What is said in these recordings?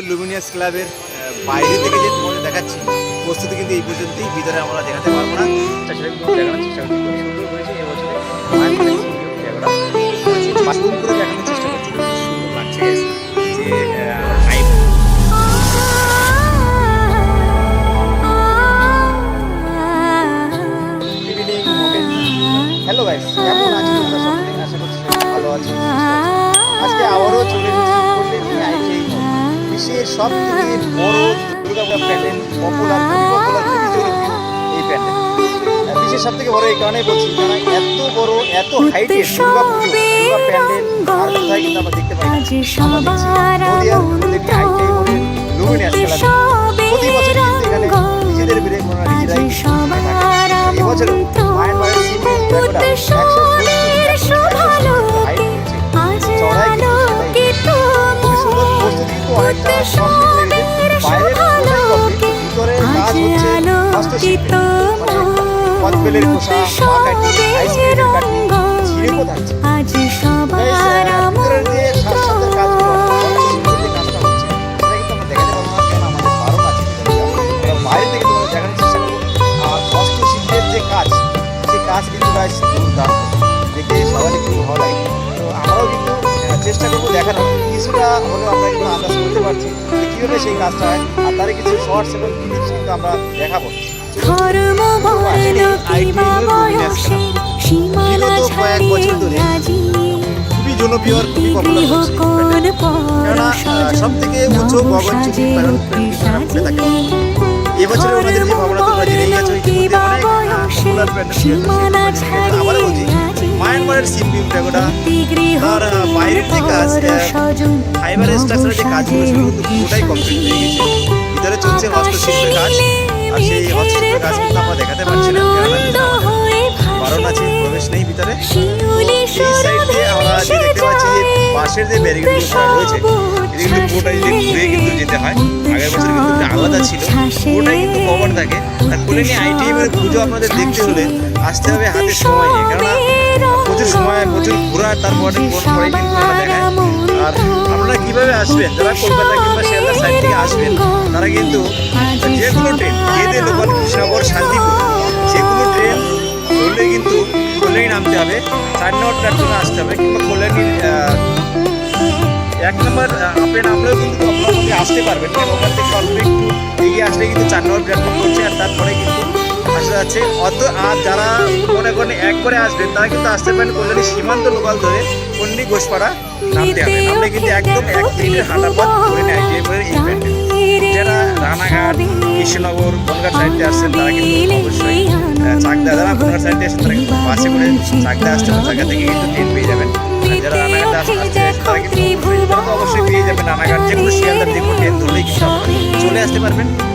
Luminous ক্লাবের বাইরে থেকে যে তোমাদের দেখাচ্ছি প্রস্তুতি কিন্তু এই পর্যন্তই। ভিতরে আমরা দেখাতে পারব না। তা সেটা কিন্তু দেখানোর চেষ্টা করছি। খুব সুন্দর করেছে। এবছরে সব থেকে বড় এই কারণেই বলছি কারণ এত বড় এত হাইটে দুর্গা পুজো দুর্গা প্যান্ডেল আর কোথায় কিন্তু আমরা দেখতে পাই। নদীয়ার কল্যাণী আইটিআই বলে লুমিনিয়াস ক্লাবে প্রতি বছর কিন্তু এখানে নিজেদের বেড়ে ওনারা নিজেরাই এবছরও মায়ের বাড়ির আর হস্তশিল্পের যে কাজ সেই কাজ কিন্তু গাছ দুর্দান্ত। দেখে সবারই খুব ভালো লাগে। তো আমরাও কিন্তু চেষ্টা করব দেখানোর। কিছুটা হলেও আমরা কিন্তু আন্দাজ করতে পারছি যে কীভাবে সেই কাজটা হয় আর তার কিছু শর্টস এবং ক্লিপস কিন্তু আমরা দেখাবো। ধর্ম বর্ণ কিবা বয়সে সীমানা ছাড়িয়ে আজি খুবই জনপ্রিয় আর খুবই পপুলার কেননা সব থেকে উঁচু তারা বলে থাকে। এবছরে ওনাদের যে ভাবনা তোমরা জেনেই গেছো ইতিমধ্যে অনেক পপুলার প্যান্ডেল আবার বলছি মায়ানমারের সিম্বিম প্যাগোডা তার বাইরের যে কাজ ফাইবারের স্ট্রাকচারের যে কাজগুলো সেগুলো কিন্তু পুরোটাই কমপ্লিট হয়ে গেছে। ভিতরে চলছে হস্তশিল্পের কাজ। আমরা দেখাতে পারছি না কেননা ভিতরে আমাদের বারণ আছে প্রবেশ নেই ভিতরে। এই সাইড আমরা যে দেখতে পাচ্ছি যে বাঁশের যে ব্যারিকেডগুলো করা রয়েছে এগুলো যদি ঘুরে কিন্তু যেতে হয়। আগের বছর কিন্তু আলাদা ছিল পুরোটাই কিন্তু কভার থাকে। আর আইটিএম এর পুজো আপনাদের দেখতে হলে আসতে হবে হাতে সময় নিয়ে কেননা প্রচুর সময় প্রচুর ঘোরা তারপরে পরে কিন্তু আর আপনারা কীভাবে আসবেন? যারা কলকাতা কিংবা শিয়ালদার সাইড থেকে আসবেন, তারা কিন্তু যে কোনো ট্রেন যেতে লোকাল কৃষ্ণনগর, শান্তিপুর। যে কোনো ট্রেন ধরলে কিন্তু কল্যাণী নামতে হবে। চার নম্বর প্ল্যাটফর্মে আসতে হবে কিংবা কল্যাণীর এক নম্বর আপনি নামলেও কিন্তু আপনার আসতে পারবেন ওখান থেকে অল্প একটু এগিয়ে আসলে কিন্তু চার নম্বর প্ল্যাটফর্ম করছে, আর তারপরে কিন্তু আসা যাচ্ছে। অত আর যারা মনে করেন এক করে আসবেন, তারা কিন্তু আসতে পারেন কল্যাণী সীমান্ত লোকাল ধরে কল্যাণী ঘোষপাড়া নামতে হবে। নামলে কিন্তু একদম এক মিনিটের হাঁটা পথ করে নেয় যে এই যারা রানাঘাট, কৃষ্ণনগর, বনগাঁ সাইডে আসছেন, তারা কিন্তু অবশ্যই চাকদা, যারা বনগাঁ সাইডে আসছেন, তারা কিন্তু করে চাকদা আসতে চাকদা থেকে কিন্তু ট্রেন পেয়ে যাবেন। যারা আসতে অবশ্যই- পেয়ে যাবেন রানাঘাট। যে কোনো শিয়ালদার ট্রেন ধরলেই চলে আসতে পারবেন।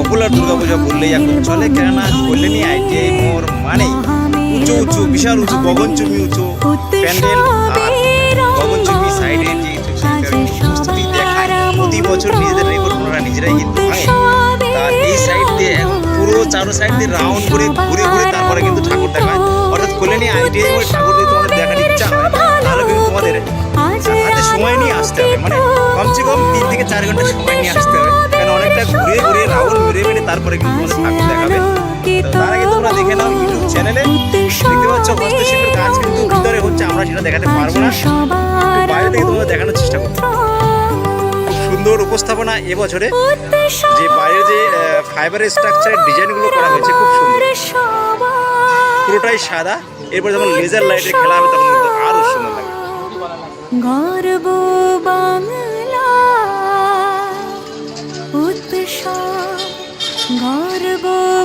পপুলার দুর্গাপূজা বললেই এখন চলে কেননা কল্যাণী আইটিআই মোর মানে উঁচু উঁচু, বিশাল উঁচু গগনচুমি উঁচু, প্যান্ডেল, আর গগনচুমি সাইডের যে দেখায়, প্রতি বছর নিজেদের রেকর্ড ওনারা নিজেরাই কিন্তু ভাঙে। এই সাইড দিয়ে, পুরো চারো সাইড দিয়ে রাউন্ড করে ঘুরে ঘুরে তারপরে কিন্তু ঠাকুর দেখায় অর্থাৎ কল্যাণী আইটিআই মোড় ঠাকুর যদি তোমাদের দেখার ইচ্ছা হয়, তাহলে কিন্তু তোমাদের হাতে সময় নিয়ে আসতে হবে। মানে কমসে কম তিন থেকে চার ঘণ্টা সময় নিয়ে আসতে হবে। কারণ অনেকটা ঘুরে ঘুরে রাউন্ড তারপরে কিন্তু তোমাদের ঠাকুর দেখাবে। তার আগে তোমরা দেখে নাও ইউটিউব চ্যানেলে। দেখতে পাচ্ছ হস্তশিল্পের কাজ কিন্তু ভিতরে হচ্ছে আমরা সেটা দেখাতে পারব না। বাইরে থেকে তোমরা দেখানোর চেষ্টা করব সুন্দর উপস্থাপনা এবছরে যে বাইরের যে ফাইবারের স্ট্রাকচারের ডিজাইনগুলো করা হয়েছে খুব সুন্দর। পুরোটাই সাদা। এরপর যখন লেজার লাইটের খেলা হবে তখন কিন্তু আরও সুন্দর লাগবে। গর্ব বাংলা।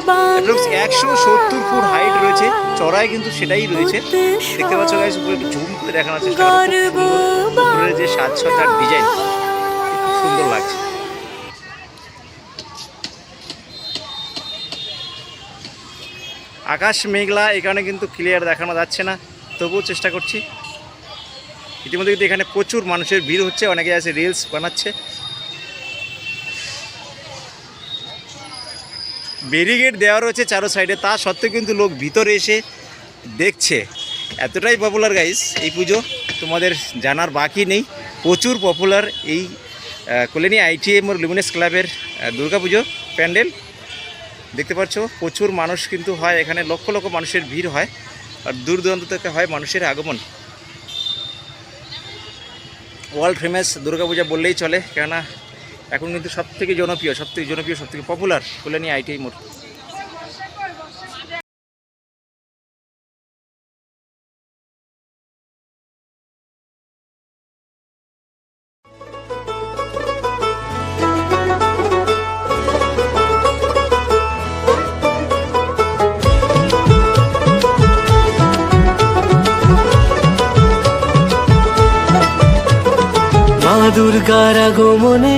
অ্যাপ্রক্স একশো সত্তর ফুট হাইট রয়েছে। চড়াই কিন্তু সেটাই রয়েছে। দেখতে পাচ্ছ গাইস উপরে একটু ঝুম করে দেখানোর চেষ্টা সুন্দর যে সাজসজ্জার ডিজাইন সুন্দর লাগছে। আকাশ মেঘলা এখানে কিন্তু ক্লিয়ার দেখানো যাচ্ছে না। তবুও চেষ্টা করছি। ইতিমধ্যে কিন্তু এখানে প্রচুর মানুষের ভিড় হচ্ছে। অনেকে আছে রিলস বানাচ্ছে। ব্যারিগেড দেওয়া রয়েছে চারো সাইডে। তা সত্ত্বেও কিন্তু লোক ভিতরে এসে দেখছে। এতটাই পপুলার গাইস এই পুজো। তোমাদের জানার বাকি নেই। প্রচুর পপুলার এই কল্যাণী আইটিএম ওর লুমিনেস ক্লাবের পুজো প্যান্ডেল। দেখতে পাচ্ছ, প্রচুর মানুষ কিন্তু হয় এখানে। লক্ষ লক্ষ মানুষের ভিড় হয় আর দূর দূরান্ত থেকে হয় মানুষের আগমন। ওয়ার্ল্ড ফেমাস দুর্গাপূজা বললেই চলে, কেননা এখন কিন্তু সব থেকে জনপ্রিয় সব থেকে জনপ্রিয় সব থেকে পপুলার কল্যাণী আইটিআই মোড়। দুর্গার আগমনে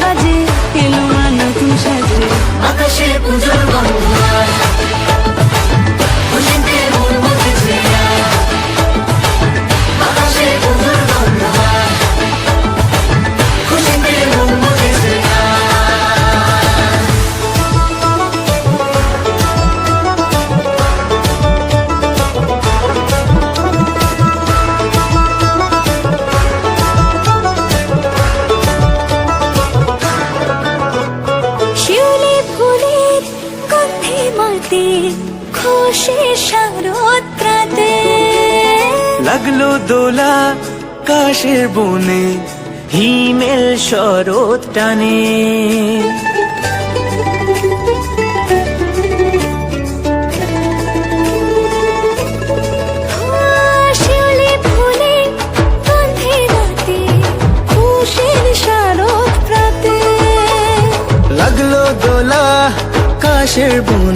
বাজে এলো নতুন সাজে আকাশে পুজোর গন্ধ। মাতে খুশি শারদ্রাতে লাগল দোলা কাশের বনে হিমেল শরৎ টানে। লাগল দোলা কাশের বনে